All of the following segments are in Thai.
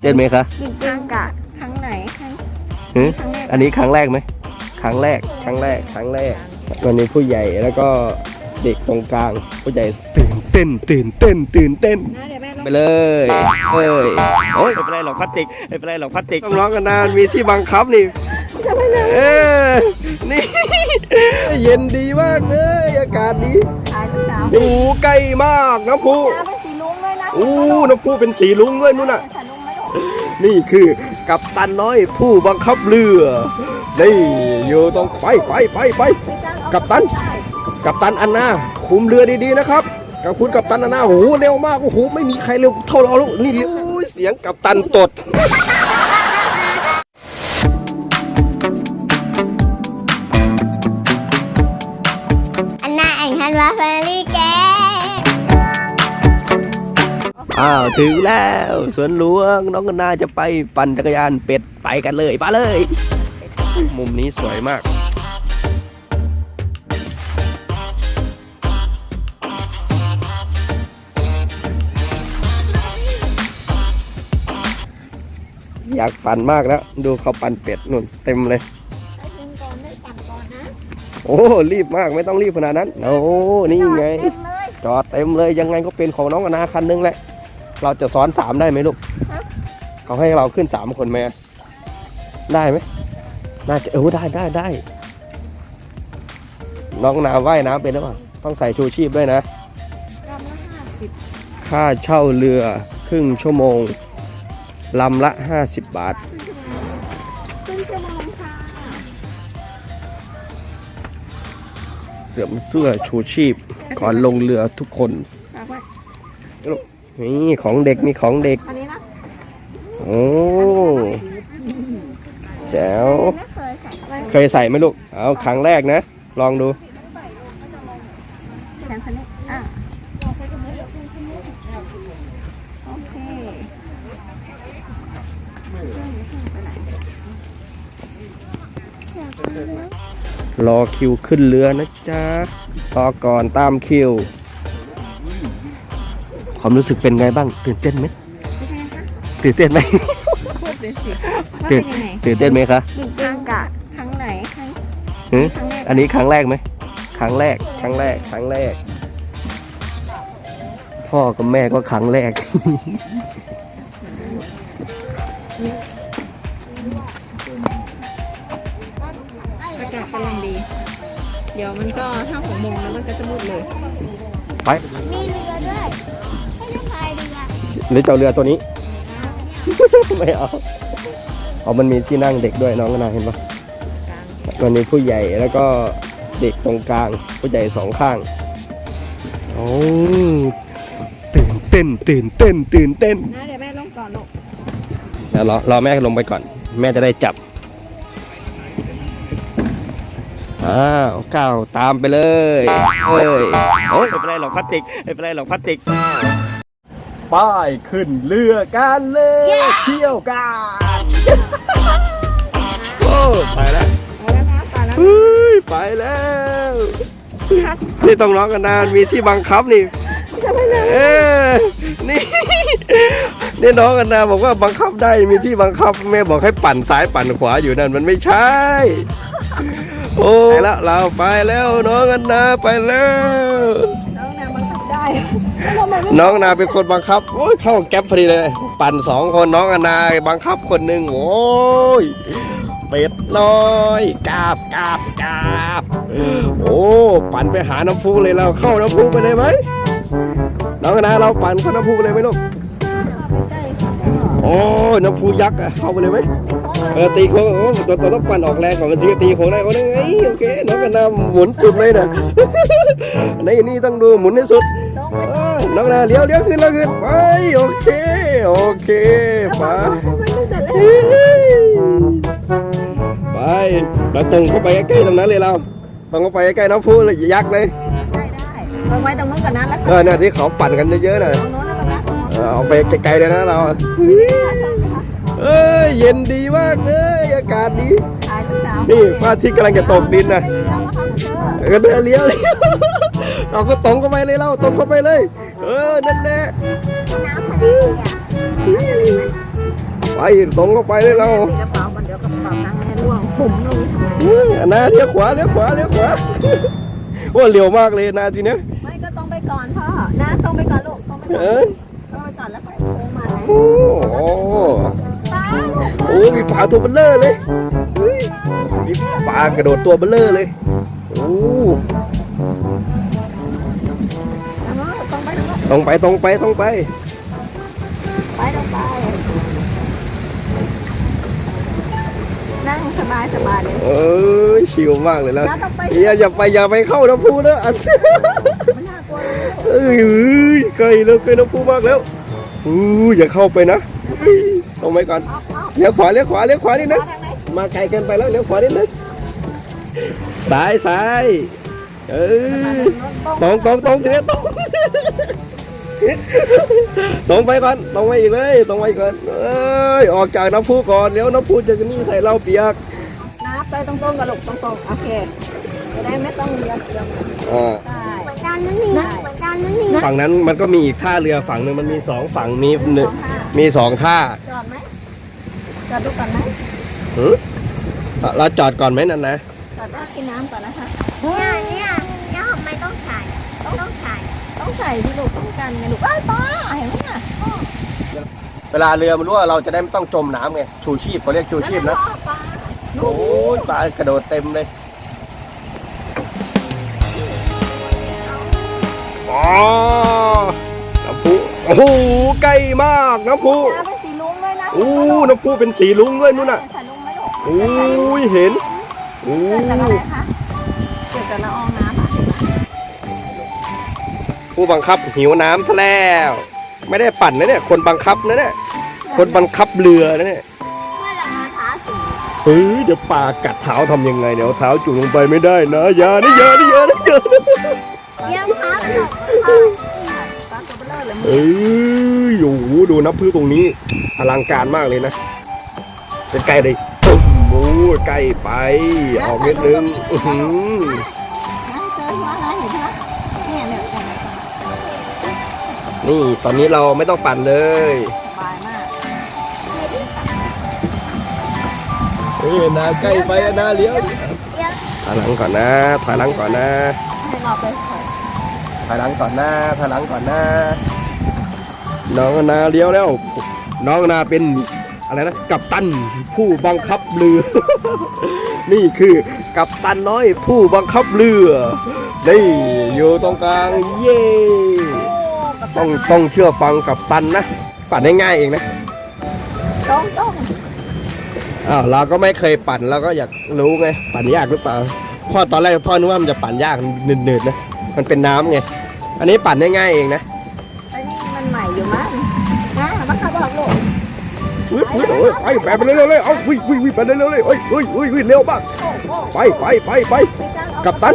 เต้นไหมคะจริงๆกะครั้งไหนครั้งหึครั้งแรกอันนี้ครั้งแรกไหมครั้งแรก ครั้งแรก ครั้งแรก วันนี้ผู้ใหญ่แล้วก็เด็กตรงกลาง ผู้ใหญ่ตื่นเต้นตื่นเต้นตื่นเต้น นะเดี๋ยวแม่ลองไปเลยเอ้ยโอ้ยไม่เป็นไรหรอกพลาสติกไม่เป็นไรหรอกพลาสติกต้องร้องกันนานมีที่บังคับนี่เออนี่ เย็นดีมากเลย อากาศดีถ่ายลูกสาวโอ้ใกล้มากน้ำพุตาเป็นสีลุงเลยนะโอ้น้ำพุเป็นสีลุงด้วยนู่นน่ะใส่ลุงไหมลูก นี่คือกัปตันน้อยผู้บังคับเรือ นี่อยู่ตรงไปไปไปไปกัปตัน กัปตันอันนาคุมเรือดีๆนะครับกับคุณกัปตันอันนาโอ้โหเร็วมากโอ้โหไม่มีใครเร็วเท่าเราล้วนี่เสียงกัปตันตดอันนาแองฮันวาแฟ อ้าวถึงแล้วสวนหลวงน้องกันนาจะไปปั่นจักรยานเป็ดไปกันเลยไปเลย มุมนี้สวยมาก อยากปั่นมากแล้ว ดูเขาปั่นเป็ดนุ่นเต็มเลย โอ้รีบมากไม่ต้องรีบขนาดนั้น โอ้นี่ไง จอดเต็มเลยยังไงก็เป็นของน้องอนาคันนึงแหละ เราจะซ้อนสามได้ไหมลูกเขาให้เราขึ้นสามคนไหมได้ไหมน่าจะเออได้ได้ได้ น้องนาว่ายน้ำเป็นหรือเปล่าต้องใส่ชูชีพด้วยนะรำละห้าสิบค่าเช่าเรือครึ่งชั่วโมงลำละ 50 บาทขึ้นชั่วโมงค่ะเสื่อมเสื้อชูชีพก่อนลงเรือทุกคนฝากไว้ นี่ของเด็กมีของเด็ก อันนี้นะโอ้แจ๋วไม่เคยใส่ไว้เคยใส่ไหมลูก เอาครั้งแรกนะ ลองดูแขนคันนี้อะโอเครอคิวขึ้นเรือนะจ๊ะรอก่อนตามคิว ความรู้สึกเป็นไงบ้าง ตื่นเต้นไหมเป็นไงคะตื่นเต้นไหมพูดเลยสิว่าตื่เป็นนยังไงตื่นเต้นไหมคะจริงๆกะครั้งไหนครั้งหึครั้งแรกอันนี้ครั้งแรกไหมครั้งแรก ครั้งแรก ครั้งแรก พ่อกับแม่ก็ครั้งแรก อากาศกำลังดี เดี๋ยวมันก็ห้าหกโมงแล้วมันก็จะมืดเลย ไป มีเรือ หรือจะเอาเรือตัวนี้ ไม่เอาเอามันมีที่นั่งเด็กด้วยน้องก็นาเห็นปะกลางมันมีผู้ใหญ่แล้วก็เด็กตรงกลาง ผู้ใหญ่สองข้างโอ้ตื่นเต้นตื่นเต้นตื่นเต้นนะเดี๋ยวแม่ลงก่อนลูกเดี๋ยวรอรอแม่ลงไปก่อน แม่จะได้จับอ้าวก้าวตามไปเลยเอ้ยโอ้ยไม่เป็นไรหรอกพลาสติกไม่เป็นไรหรอกพลาสติก ป้ายขึ้นเรือกันเลยเที่ยวกันโอ้ไปแล้วเอาแล้วนะไปแล้วเฮ้ยไปแล้วนี่ต้องร้องกันนานมีที่บังคับนี่เออนี่นี่น้องกันนาบอกว่าบังคับได้มีที่บังคับแม่บอกให้ปั่นซ้ายปั่นขวาอยู่นั่นมันไม่ใช่ โอ้ไปแล้วเราไปแล้วน้องกันนาไปแล้วน้องแนวมันทำได้ แล้วทำไมไม่น้องนาเป็นคนบังคับ โอ้ยเข้าแก๊ปพอดีเลย ปั่นสองคนน้องกันนาบังคับคนหนึ่งโอ้ยเป็ดน้อยกราบกราบกราบโอ้ปั่นไปหาน้ำพุเลยเราเข้าน้ำพุไปเลยไหมน้องกันนาเราปั่นเข้าน้ำพุไปเลยไหมลูกใกล้โอ้ยน้ำพุยักษ์อะเข้าไปเลยไหมเออตีโค้งโอ้ตัวตัวต้องปั่นออกแรงก่อนมันถึงจะตีโค้งได้โอ้ยโอเคน้องกันนาหมุนสุดเลยนะในนี่ต้องดูหมุนให้สุด น้องไปเอ้ยน้องนาเลี้ยวเลี้ยวขึ้นแล้วขึ้นไปโอเคโอเคไปไม่รู้แต่แล้วไปเราตรงเข้าไปใกล้ๆตรงนั้นเลยเราตรงเข้าไปใกล้ๆน้ำพุเลยยักษ์เลยได้ได้วางไว้ตรงนู้นก่อนนะแล้วเออเนี่ยที่เขาปั่นกันเยอะๆน่ะตรงนู้นแล้วกันนะเออเอาไปไกลๆเลยนะเราเอ้ยเย็นดีมากเลยอากาศดีถ่ายลูกสาว นี่พระอาทิตย์กำลังจะตกดินนะเรือมาทำเธอก็เดินเลี้ยวเลยเราก็ตรงเข้าไปเลยเราตรงเข้าไปเลย เออนั่นแหละน้ำทะเลอะไปตรงเข้าไปเลยเรามีกระเป๋ามันเดี๋ยวกระเป๋าตังค์แม่ร่วงผมลงอื้ออันนาเลี้ยวขวาเลี้ยวขวาเลี้ยวขวาว่าเร็วมากเลยนาทีเนี้ยไม่ก็ต้องไปก่อนพ่อนะต้องไปก่อนลูกต้องไปก่เออนอต้องไปก่อนแล้วค่อยโค้งมาไหนโอ้ โหโอ้มีปลาตัวเบลเลอร์เลยเฮ้ยมีปลากระโดดตัวเบลเลอร์เลยโอ้ต้องไปต้องไปตรงไปตรงไปตรงไปไปต้องไปนั่งสบายสบายเลยเอ้ยชิลมากเลยแล้วนะต้องไปอย่าอย่าไปอย่าไปเข้าน้ำพุนะอันมันน่ากลัวเลยเอ้ยใกล้แล้วใกล้น้ำพุมากแล้วอู้อย่าเข้าไปนะเฮ้ยตรงไปก่อน เอาเอาเลี้ยวขวาเลี้ยวขวาเลี้ยวขวานิดนึงทางไหนมาไกลเกินไปแล้วเลี้ยวขวานิดนึงซ้ายซ้ายเออตรงตรงตรงทีนี้ตรงตรงไปก่อนตรงไปอีกเลยตรงไปก่อนเอ้ยออกจากน้ำพุก่อนเดี๋ยวน้ำพุจะนี่ใส่เราเปียกนับไปตรงๆกับลูกตรงๆโอเคจะได้ไม่ต้องเลี้ยวเลี้ยวอ่าได้เหมือนกันนั่นนี่เหมือนกันนั่นนี่ฝั่งนั้นมันก็มีอีกท่าเรือฝั่งหนึ่งมันมีสองฝั่งมีหนึ่งสองห้ามีสองท่าจอดไหม จอดดูก่อนไหมหือเราจอดก่อนไหมนั่นนะจอดได้กินน้ำก่อนนะคะ เนี่ยเนี่ยเนี่ยทำไมต้องใส่ต้องต้องใส่ต้องใส่ที่ลูกต้องกันไงลูกเอ้ยป้าเห็นไหมน่ะเวลาเรือมันรั่วเราจะได้ไม่ต้องจมน้ำไงชูชีพเขาเรียกชูชีพนะป้าโอ้ยปลากระโดดเต็มเลยอ๋อน้ำพุโอ้โหใกล้มากน้ำพุ น้ำ อ้น้ำพุเป็นสีลุ้งด้วยนู่นน่ะ ใส่ลุ้งไหมลูกโอ้ยเห็นโอ้เกิดจากอะไรคะเกิดจากละอองน้ำอะผู้บังคับหิวน้ำซะแล้ว ไม่ได้ปั่นนะเนี่ย คนบังคับนะเนี่ย คนบังคับเรือนะเนี่ย เมื่อเรามาท้าสีเฮ้ยเดี๋ยวปลากัดเท้าทำยังไงเดี๋ยวเท้าจุ่มลงไปไม่ได้นะอย่านะอย่านะอย่านะอย่านะ เยี่ยมครับปลาตัว เบลอเลยเอ้ยโอ้โหดูน้ำพุตรงนี้ อลังการมากเลยนะเป็นไกลเลยตึ้มโอ้ยใกล้ไป ออกนิดนึงอื้อหือน้ำเจอหัวอะไรเห็นไหมเนี่ยเนี่ยนี่ตอนนี้เราไม่ต้องปั่นเลยสบายมากเฮ้ยนาใกล้ไปแล้วนะเลี้ยวถอยหลังก่อนนะถอยหลังก่อนนะให้เราไปถอยถอยหลังก่อนนะถอยหลังก่อนนะ น้องนาเลี้ยวแล้ว น้องนาเป็นอะไรนะกัปตันผู้บังคับเรือ นี่คือกัปตันน้อยผู้บังคับเรือนี่อยู่ตรงกลางเย่ต้องต้องเชื่อฟังกัปตันนะปั่นง่ายเองนะต้องต้องอ้าวเราก็ไม่เคยปั่นเราก็อยากรู้ไงปั่นยากหรือเปล่าพ่อตอนแรกพ่อนึกว่ามันจะปั่นยากหนืดๆนะมันเป็นน้ำไงอันนี้ปั่นง่ายเองนะ อุ้ยอุ้ยโอ้ยไปไปไปเร็วๆเลยเอาวิ่งวิ่งวิ่งไปเร็วๆเลยเอ้ยเอ้ยเอ้ยวิ่งเร็วมากโอ้โหไปไปไปไปกัปตัน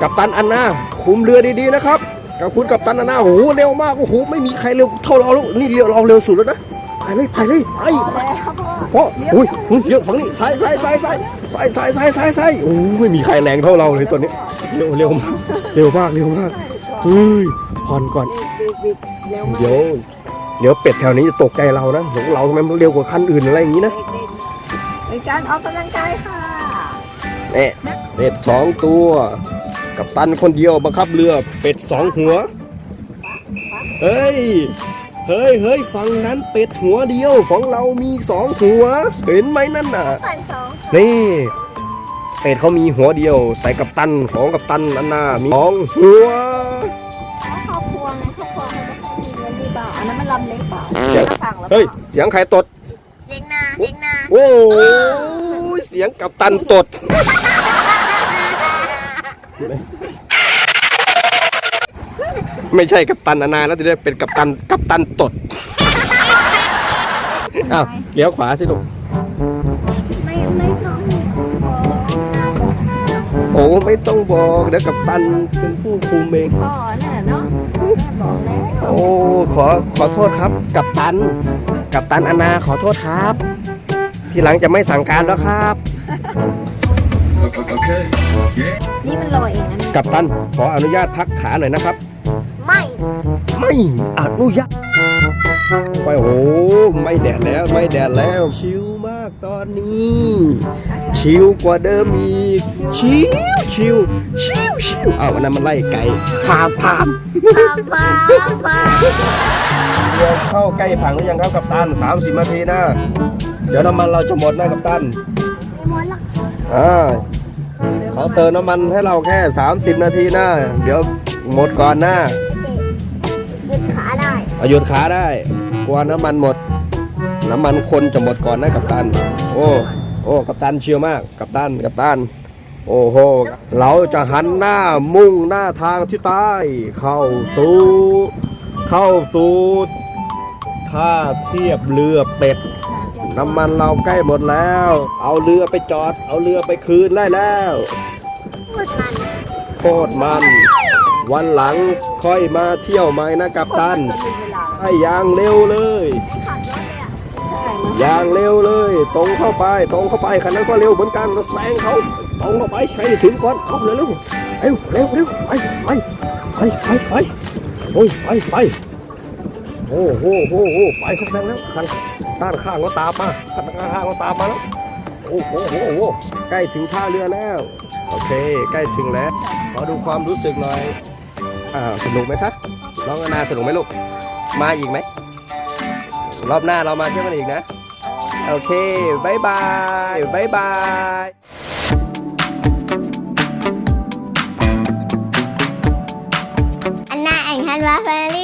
กัปตันอันนาคุมเรือดีๆนะครับกับคุณกัปตันอันนาโอ้โหเร็วมากโอ้โหไม่มีใครเร็วเท่าเราแล้วนี่เร็วเราเร็วสุดแล้วนะไปเลยไปเลยไปพอแล้วพ่อพ่ออุ้ยอุ้ยเยอะฝั่งนี้ซ้ายซ้ายซ้ายซ้ายซ้ายซ้ายซ้ายซ้ายซ้ายโอ้ยไม่มีใครแรงเท่าเราเลยตอนนี้เร็วเร็วมากเร็วมากเร็วมากเฮ้ยผ่อนก่อนบิดบิดเร็วมากเดี๋ยวเดี๋ยวเป็ดแถวนี้จะตกใจเรานะของเราทำไมมันเร็วกว่าคันอื่นอะไรอย่างนี้นะเด็กๆเป็นการออกกำลังกายค่ะเนี่ยเป็ดสองตัว กับตันคนเดียวบังคับเรือเป็ดสองหัว เฮ้ย เฮ้ยเฮ้ยฝั่งนั้นเป็ดหัวเดียวของเรามีสองหัว เห็นไหมนั่นน่ะ ปั่นสองนี่ เป็ดเขามีหัวเดียวแต่กับตันของกับตันอันน่ามีสองหัว แล้วครอบครัวไงครอบครัวมันจะมีเงินหรือ เปล่าอันนั้นมันลำเล็กเปล่าเดี๋ยวฝั่งแล้วเฮ้ย เสียงใครตดเด็กนาเด็กนาโอ้ยเสียงกับตันตด ไม่ใช่กับตันอนาแล้วจะได้เป็นกับตันกับตันตดอ้าวเลี้ยวขวาสิลูกไม่ไม่ต้องโอ้ไม่ต้องบอกเดี๋ยวกับตันเป็นผู้คุมเองพ่อเนี่ยเนาะแม่บอกแล้ว โอ้ขอขอโทษครับ กับตัน กับตันอนาขอโทษครับ ทีหลังจะไม่สั่งการแล้วครับ นี่มันลอยเองนะนี่กับตันขออนุญาตพักขาหน่อยนะครับ ไม่ไม่อนุญาตไปโอ้โหไม่แดดแล้วไม่แดดแล้ว ชิลมากตอนนี้ ชิลกว่าเดิมอีก ชิลชิลชิลชิล อ้าววันนั้นมันไล่ไก่พามพามปาปาปาเดี๋ยวเข้าใกล้ฝั่งหรือยังครับกัปตันสามสิบนาทีนะ เดี๋ยวน้ำมันเราจะหมดนะกัปตันหมดละอ่าเขาเติมน้ำมันให้เราแค่ 30 นาทีนะ เดี๋ยวหมดก่อนนะหยุดขาได้เอาหยุดขาได้ กลัวน้ำมันหมด น้ำมันคนจะหมดก่อนนะกัปตัน โอ้ โอ้ กัปตันเชียวมาก กัปตัน กัปตัน โอ้โห เราจะหันหน้ามุ่งหน้าทางที่ใต้เข้าสู่ เข้าสู่ท่าเทียบเรือเป็ด น้ำมันเราใกล้หมดแล้ว เอาเรือไปจอด เอาเรือไปคืนได้แล้วโคตรมัน วันหลังค่อยมาเที่ยวใหม่นะกัปตันให้ยางเร็วเลย อย่างเร็วเลย ตรงเข้าไปตรงเข้าไปคันนั้นก็เร็วเหมือนกันก็แซงเขาตรงเข้าไปใครถึงก่อนเอาเร็วเร็วเร็วเร็วเร็วไปไปไปไปไปโอ้ยไปไปโอ้โหโอ้โหไปเขาแซงแล้วคันด้านข้างก็ตามมาคันข้างก็ตามมาแล้วโอ้โหโอ้โหใกล้ถึงท่าเรือแล้วโอเค ใกล้ถึงแล้วขอดูความรู้สึกหน่อยอ่าสนุกไหมคะน้องอนาสนุกไหมลูกมาอีกไหมรอบหน้าเรามาเที่ยวกันอีกนะ โอเคบายบายบายบายอันน่าแองฮันวาแฟมิลี่แก